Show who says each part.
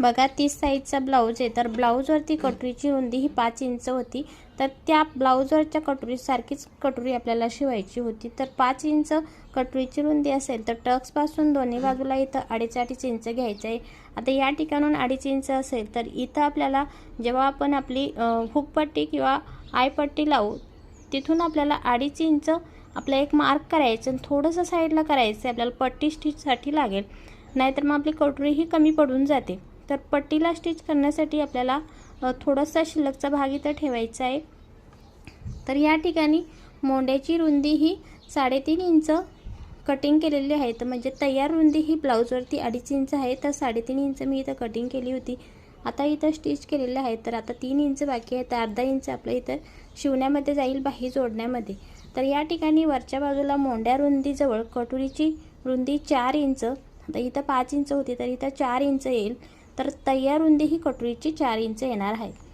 Speaker 1: बघा तीस साईजचा ब्लाऊज आहे. तर ब्लाऊजवरती कटोरीची रुंदी ही पाच इंच होती. तर त्या ब्लाऊजवरच्या कटोरीसारखीच कटोरी आपल्याला शिवायची होती. तर पाच इंच कटोरीची रुंदी असेल तर टक्सपासून दोन्ही बाजूला इथं अडीच अडीच इंच घ्यायचं आहे. आता या ठिकाणून अडीच इंच असेल तर इथं आपल्याला जेव्हा आपण आपली हुकपट्टी किंवा आयपट्टी लावू तिथून आपल्याला अडीच इंच आपलं एक मार्क करायचं आणि थोडंसं साईडला करायचं आहे. आपल्याला पट्टी स्टिचसाठी लागेल. नाहीतर मग आपली कटोरी ही कमी पडून जाते. तर पट्टीला स्टिच करण्यासाठी आपल्याला थोडासा शिल्लकचा भाग इथं ठेवायचा आहे. तर या ठिकाणी मोंड्याची रुंदी ही साडेतीन इंच कटिंग केलेली आहे. तर म्हणजे तयार रुंदी ही ब्लाऊजवरती अडीच इंच आहे. तर साडेतीन इंच मी इथं कटिंग केली होती. आता इथं स्टिच केलेलं आहे. तर आता तीन इंच बाकी आहे. तर अर्धा इंच आपलं इथं शिवण्यामध्ये जाईल बाही जोडण्यामध्ये. तर या ठिकाणी वरच्या बाजूला मोंड्या रुंदीजवळ कटोरीची रुंदी चार इंच आता इथं पाच इंच होती तर इथं चार इंच येईल. तर तयार रुंदी ही कटोरीची चार इंच येणार आहे.